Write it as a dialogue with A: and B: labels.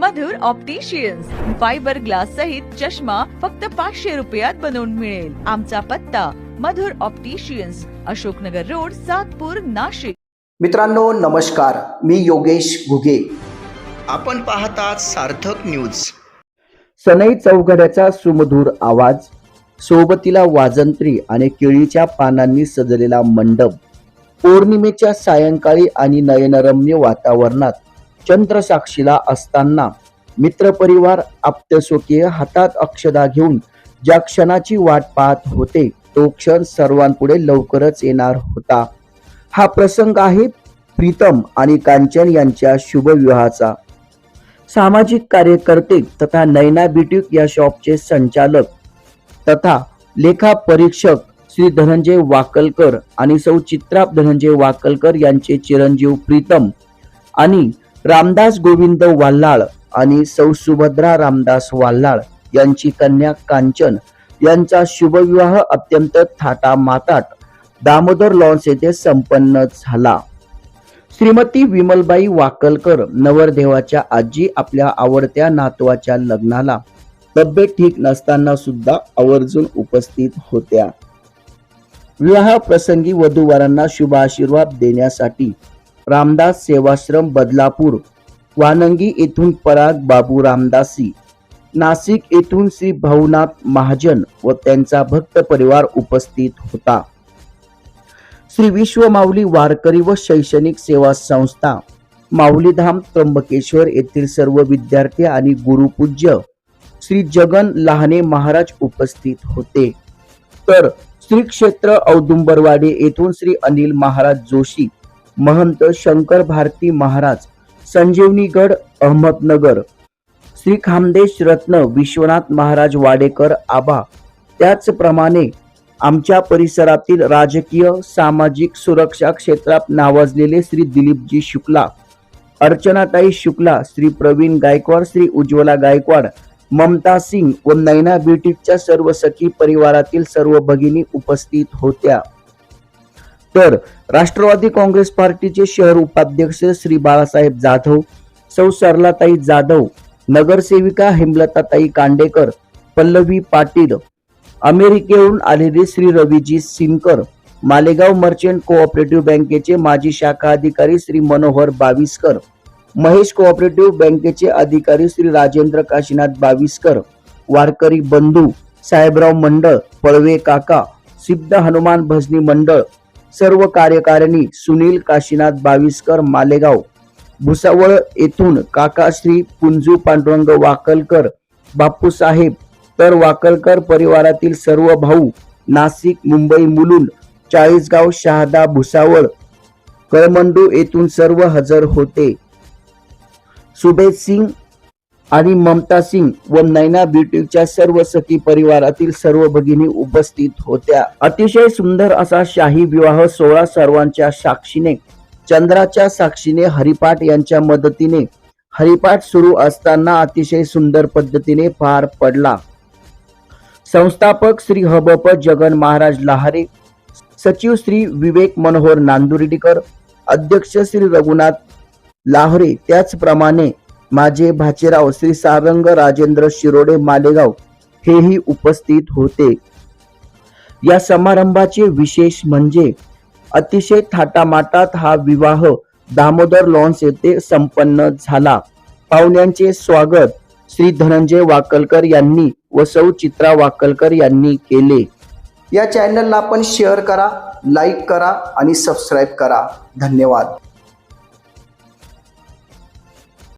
A: मधुर opticians fibre glass सहित चष्मा फक्त पाचशे रुपयात बनवून मिळेल. आमचा पत्ता मधुर ऑप्टिशियन्स अशोकनगर रोड सातपूर नाशिक.
B: मित्रांनो नमस्कार. मी योगेश घुगे.
C: आपण पाहतात सार्थक न्यूज
B: सनई चौघड्याचा सुमधूर आवाज सोबतीला वाजंत्री आणि केळीच्या पानांनी सजलेला मंडप पौर्णिमेच्या सायंकाळी आणि नयनरम्य वातावरणात चंद्रसाक्षीला असताना मित्रपरिवार आप्तस्वकीय हातात अक्षदा घेऊन ज्या क्षणाची वाट पाहत होते तो क्षण सर्वांपुढे लवकरच येणार होता. हा प्रसंग आहे प्रीतम आणि कांचन यांच्या शुभविवाहाचा. सामाजिक कार्यकर्ते तथा नैना बिट्यूक या शॉपचे संचालक तथा लेखा परीक्षक श्री धनंजय वाकलकर आणि सौ चित्रा धनंजय वाकलकर यांचे चिरंजीव प्रीतम आणि रामदास गोविंद वाल्हाळ आणि सौ सुभद्रा रामदास वाल्हाळ यांची कन्या कांचन यांचा शुभविवाह अत्यंत थाटामाटात दामोदर लॉन्स येथे संपन्न झाला. श्रीमती विमलबाई वाकलकर नवरदेवाच्या आजी आपल्या आवडत्या नातवाच्या लग्नाला तब्येत ठीक नसताना सुद्धा आवर्जून उपस्थित होत्या. विवाह प्रसंगी वधूवरांना शुभ आशीर्वाद देण्यासाठी रामदास सेवाश्रम बदलापूर वानंगी येथून पराग बाबू रामदासी नाशिक येथून श्री भाऊनाथ महाजन व त्यांचा भक्त परिवार उपस्थित होता. श्री विश्व माऊली वारकरी व शैक्षणिक सेवा संस्था माऊलीधाम त्र्यंबकेश्वर येथील सर्व विद्यार्थी आणि गुरुपूज्य श्री जगन लहाने महाराज उपस्थित होते. तर श्री क्षेत्र औदुंबरवाडी येथून श्री अनिल महाराज जोशी महंत शंकर भारती महाराज संजीवनीगड अहमदनगर. श्री खामदेश रत्न विश्वनाथ महाराज वाडेकर आबा. त्याचप्रमाणे आमच्या परिसरातील राजकीय सामाजिक सुरक्षा क्षेत्रात नावाजलेले श्री दिलीपजी शुक्ला अर्चनाताई शुक्ला श्री प्रवीण गायकवाड श्री उज्ज्वला गायकवाड ममता सिंग व नैना ब्युटीच्या सर्व सखी परिवारातील सर्व भगिनी उपस्थित होत्या. तर राष्ट्रवादी काँग्रेस पार्टीचे शहर उपाध्यक्ष श्री बाळासाहेब जाधव सौ सरलाताई जाधव नगरसेविका हेमलताताई कांडेकर पल्लवी पाटील अमेरिकेहून आलेले श्री रवीजी सिमकर मालेगाव मर्चंट कोऑपरेटिव्ह बँकेचे माजी शाखा अधिकारी श्री मनोहर बाविस्कर महेश कोऑपरेटिव्ह बँकेचे अधिकारी श्री राजेंद्र काशीनाथ बाविस्कर वारकरी बंधू साहेबराव मंडळ पळवे काका सिद्ध हनुमान भजनी मंडळ सर्व कार्यकारिणी सुनील काशीनाथ बाविस्कर मालेगाव भुसावळ येथून काकाश्री पुंजू पांडुरंग वाकलकर बापूसाहेब तर वाकलकर परिवारातील सर्व भाऊ नाशिक मुंबई मुलुंड चाळीसगाव शहादा भुसावळ कळमंडू येथून सर्व हजर होते. सुबेद सिंग आणि ममता सिंग व नैना ब्युटीच्या सर्व सखी परिवारातील सर्व भगिनी उपस्थित होत्या. अतिशय सुंदर असा शाही विवाह सोहळा सर्वांच्या साक्षीने चंद्राच्या साक्षीने हरिपाठ यांच्या मदतीने हरिपाठ सुरू असताना अतिशय सुंदर पद्धतीने पार पडला. संस्थापक श्री हबप जगन महाराज लहारे सचिव श्री विवेक मनोहर नांदुर्डीकर अध्यक्ष श्री रघुनाथ लाहरे त्याचप्रमाणे माझे भाचेराव श्री सारंग राजेंद्र शिरोडे मालेगाव हेही उपस्थित होते. या समारंभाचे विशेष म्हणजे अतिशय थाटामाटात हा विवाह दामोदर लॉन्स येथे संपन्न झाला. पाहुण्यांचे स्वागत श्री धनंजय वाकलकर यांनी व सौ चित्रा वाकलकर यांनी केले. या चॅनलला आपण शेअर करा लाईक करा आणि सबस्क्राईब करा. धन्यवाद.